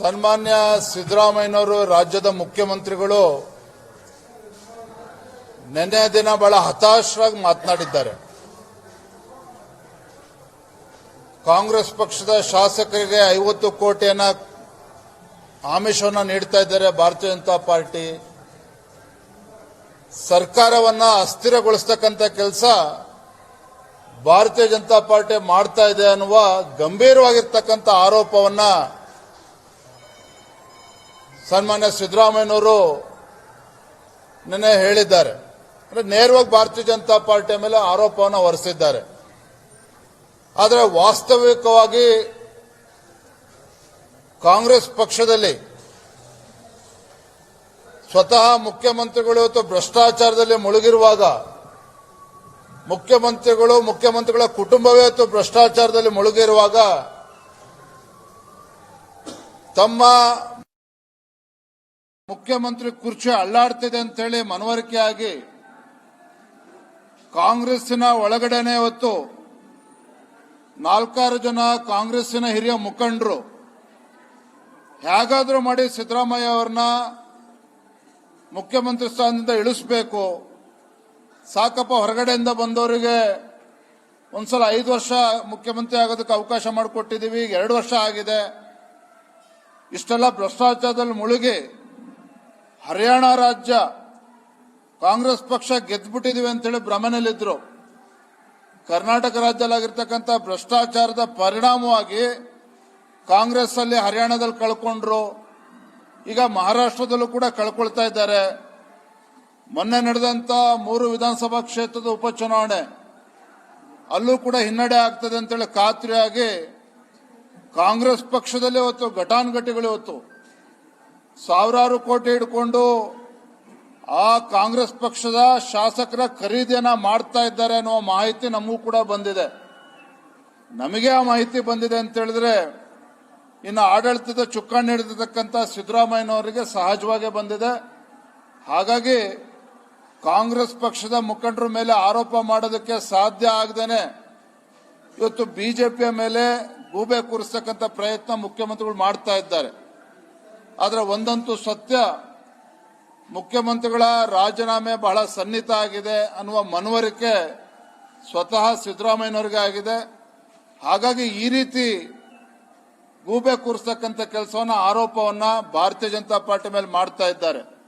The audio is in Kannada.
ಸನ್ಮಾನ್ಯ ಸಿದ್ದರಾಮಯ್ಯನವರು, ರಾಜ್ಯದ ಮುಖ್ಯಮಂತ್ರಿಗಳು ನಿನ್ನೆ ದಿನ ಬಹಳ ಹತಾಶರಾಗಿ ಮಾತನಾಡಿದ್ದಾರೆ. ಕಾಂಗ್ರೆಸ್ ಪಕ್ಷದ ಶಾಸಕರಿಗೆ ಐವತ್ತು ಕೋಟಿಯನ್ನ ಆಮಿಷವನ್ನು ನೀಡ್ತಾ ಇದ್ದಾರೆ ಭಾರತೀಯ ಜನತಾ ಪಾರ್ಟಿ. ಸರ್ಕಾರವನ್ನ ಅಸ್ಥಿರಗೊಳಿಸ್ತಕ್ಕಂಥ ಕೆಲಸ ಭಾರತೀಯ ಜನತಾ ಪಾರ್ಟಿ ಮಾಡ್ತಾ ಇದೆ ಅನ್ನುವ ಗಂಭೀರವಾಗಿರ್ತಕ್ಕಂಥ ಆರೋಪವನ್ನ ಸನ್ಮಾನ್ಯ ಸಿದ್ದರಾಮಯ್ಯನವರು ನಿನ್ನೆ ಹೇಳಿದ್ದಾರೆ. ಅಂದ್ರೆ ನೇರವಾಗಿ ಭಾರತೀಯ ಜನತಾ ಪಾರ್ಟಿಯ ಮೇಲೆ ಆರೋಪವನ್ನು ಹೊರಿಸಿದ್ದಾರೆ. ಆದರೆ ವಾಸ್ತವಿಕವಾಗಿ ಕಾಂಗ್ರೆಸ್ ಪಕ್ಷದಲ್ಲಿ ಸ್ವತಃ ಮುಖ್ಯಮಂತ್ರಿಗಳು ಇವತ್ತು ಭ್ರಷ್ಟಾಚಾರದಲ್ಲಿ ಮುಳುಗಿರುವಾಗ ಮುಖ್ಯಮಂತ್ರಿಗಳು, ಮುಖ್ಯಮಂತ್ರಿಗಳ ಕುಟುಂಬವೇ ಇವತ್ತು ಭ್ರಷ್ಟಾಚಾರದಲ್ಲಿ ಮುಳುಗಿರುವಾಗ ತಮ್ಮ ಮುಖ್ಯಮಂತ್ರಿ ಕುರ್ಚಿ ಅಳ್ಳಾಡ್ತಿದೆ ಅಂತೇಳಿ ಮನವರಿಕೆಯಾಗಿ ಕಾಂಗ್ರೆಸ್ಸಿನ ಒಳಗಡೆನೆ ಹೊತ್ತು ನಾಲ್ಕಾರು ಜನ ಕಾಂಗ್ರೆಸ್ಸಿನ ಹಿರಿಯ ಮುಖಂಡರು ಹೇಗಾದರೂ ಮಾಡಿ ಸಿದ್ದರಾಮಯ್ಯ ಅವ್ರನ್ನ ಮುಖ್ಯಮಂತ್ರಿ ಸ್ಥಾನದಿಂದ ಇಳಿಸಬೇಕು. ಸಾಕಪ್ಪ ಹೊರಗಡೆಯಿಂದ ಬಂದವರಿಗೆ ಒಂದ್ಸಲ ಐದು ವರ್ಷ ಮುಖ್ಯಮಂತ್ರಿ ಆಗೋದಕ್ಕೆ ಅವಕಾಶ ಮಾಡಿಕೊಟ್ಟಿದ್ದೀವಿ, ಈಗ ಎರಡು ವರ್ಷ ಆಗಿದೆ. ಇಷ್ಟೆಲ್ಲ ಭ್ರಷ್ಟಾಚಾರದಲ್ಲಿ ಮುಳುಗಿ ಹರಿಯಾಣ ರಾಜ್ಯ ಕಾಂಗ್ರೆಸ್ ಪಕ್ಷ ಗೆದ್ಬಿಟ್ಟಿದೀವಿ ಅಂತೇಳಿ ಭ್ರಮೆನಲ್ಲಿದ್ರು. ಕರ್ನಾಟಕ ರಾಜ್ಯದಲ್ಲಾಗಿರ್ತಕ್ಕಂಥ ಭ್ರಷ್ಟಾಚಾರದ ಪರಿಣಾಮವಾಗಿ ಕಾಂಗ್ರೆಸ್ ಅಲ್ಲಿ ಹರಿಯಾಣದಲ್ಲಿ ಕಳ್ಕೊಂಡ್ರು. ಈಗ ಮಹಾರಾಷ್ಟ್ರದಲ್ಲೂ ಕೂಡ ಕಳ್ಕೊಳ್ತಾ ಇದ್ದಾರೆ. ಮೊನ್ನೆ ನಡೆದಂತ ಮೂರು ವಿಧಾನಸಭಾ ಕ್ಷೇತ್ರದ ಉಪಚುನಾವಣೆ. ಅಲ್ಲೂ ಕೂಡ ಹಿನ್ನಡೆ ಆಗ್ತದೆ ಅಂತೇಳಿ ಖಾತ್ರಿಯಾಗಿ ಕಾಂಗ್ರೆಸ್ ಪಕ್ಷದಲ್ಲಿ ಇವತ್ತು ಘಟಾನುಘಟಿಗಳು ಇವತ್ತು ಸಾವಿರಾರು ಕೋಟಿ ಹಿಡ್ಕೊಂಡು ಆ ಕಾಂಗ್ರೆಸ್ ಪಕ್ಷದ ಶಾಸಕರ ಖರೀದಿಯನ್ನ ಮಾಡ್ತಾ ಇದ್ದಾರೆ ಅನ್ನೋ ಮಾಹಿತಿ ನಮಗೂ ಕೂಡ ಬಂದಿದೆ. ನಮಗೆ ಆ ಮಾಹಿತಿ ಬಂದಿದೆ ಅಂತ ಹೇಳಿದ್ರೆ, ಇನ್ನು ಆಡಳಿತದ ಚುಕ್ಕಾಣಿ ಹಿಡಿದಿರ್ತಕ್ಕಂಥ ಸಿದ್ದರಾಮಯ್ಯನವರಿಗೆ ಸಹಜವಾಗಿ ಬಂದಿದೆ. ಹಾಗಾಗಿ ಕಾಂಗ್ರೆಸ್ ಪಕ್ಷದ ಮುಖಂಡರ ಮೇಲೆ ಆರೋಪ ಮಾಡೋದಕ್ಕೆ ಸಾಧ್ಯ ಆಗದೇನೆ ಇವತ್ತು ಬಿಜೆಪಿಯ ಮೇಲೆ ಗೂಬೆ ಕೂರಿಸ್ತಕ್ಕಂಥ ಪ್ರಯತ್ನ ಮುಖ್ಯಮಂತ್ರಿಗಳು ಮಾಡ್ತಾ ಇದ್ದಾರೆ. ಆದರೆ ಒಂದಂತೂ ಸತ್ಯ. ಮುಖ್ಯಮಂತ್ರಿಗಳ ರಾಜೀನಾಮೆ ಬಹಳ ಸನ್ನಿಹಿತ ಆಗಿದೆ ಅನ್ನುವ ಮನವರಿಕೆ ಸ್ವತಃ ಸಿದ್ದರಾಮಯ್ಯನವರಿಗೆ ಆಗಿದೆ. ಹಾಗಾಗಿ ಈ ರೀತಿ ಗೂಬೆ ಕೂರಿಸ್ತಕ್ಕಂಥ ಕೆಲಸವನ್ನ ಆರೋಪವನ್ನ ಭಾರತೀಯ ಜನತಾ ಪಾರ್ಟಿ ಮೇಲೆ ಮಾಡ್ತಾ ಇದ್ದಾರೆ.